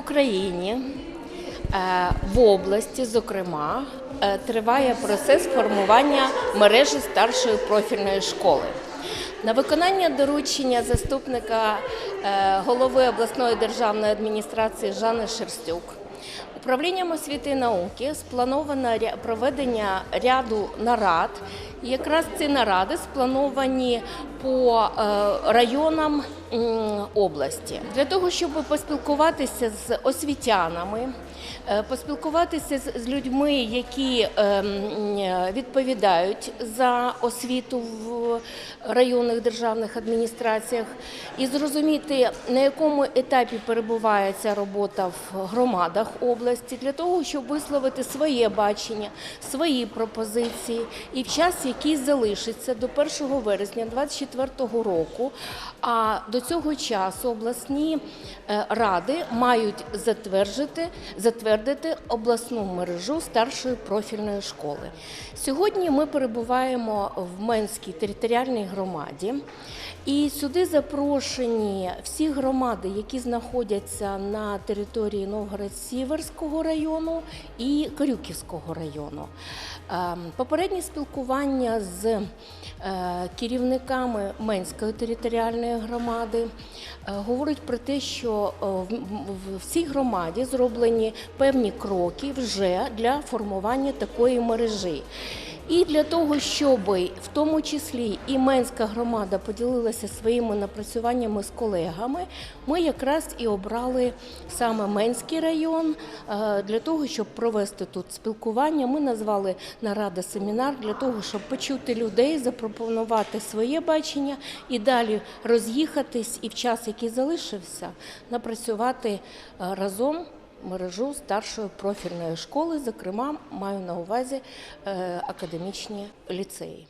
Україні е, в області, зокрема, е, триває процес формування мережі старшої профільної школи. На виконання доручення заступника е, голови обласної державної адміністрації Жани Шерстюк управлінням освіти і науки сплановано проведення ряду нарад. Якраз ці наради сплановані по е, районам області. Для того, щоб поспілкуватися з освітянами, е, поспілкуватися з- людьми, які е, відповідають за освіту в районних державних адміністраціях, і зрозуміти, на якому етапі перебуває ця робота в громадах області, для того, щоб висловити своє бачення, свої пропозиції, і в час, який залишиться до 1 вересня 2024 року. А до цього часу обласні е, ради мають затвердити, затвердити обласну мережу старшої профільної школи. Сьогодні ми перебуваємо в Менській територіальній громаді, і сюди запрошені всі громади, які знаходяться на території Новгород-Сіверського району і Корюківського району. Ем, Попереднє спілкування з е, Менської територіальної громади е, говорить про те, що е, в цій громаді зроблені певні кроки вже для формування такої мережі. І для того, щоб в тому числі і Менська громада поділилася своїми напрацюваннями з колегами, ми якраз і обрали саме Менський район е, для того, щоб провести тут спілкування. Ми назвали нарада семінар для того, щоб почути людей, запропонувати своє бачення і далі роз'їхатись і в час, який залишився, напрацювати е, разом мережу старшої профільної школи, зокрема, маю на увазі е, академічні ліцеї.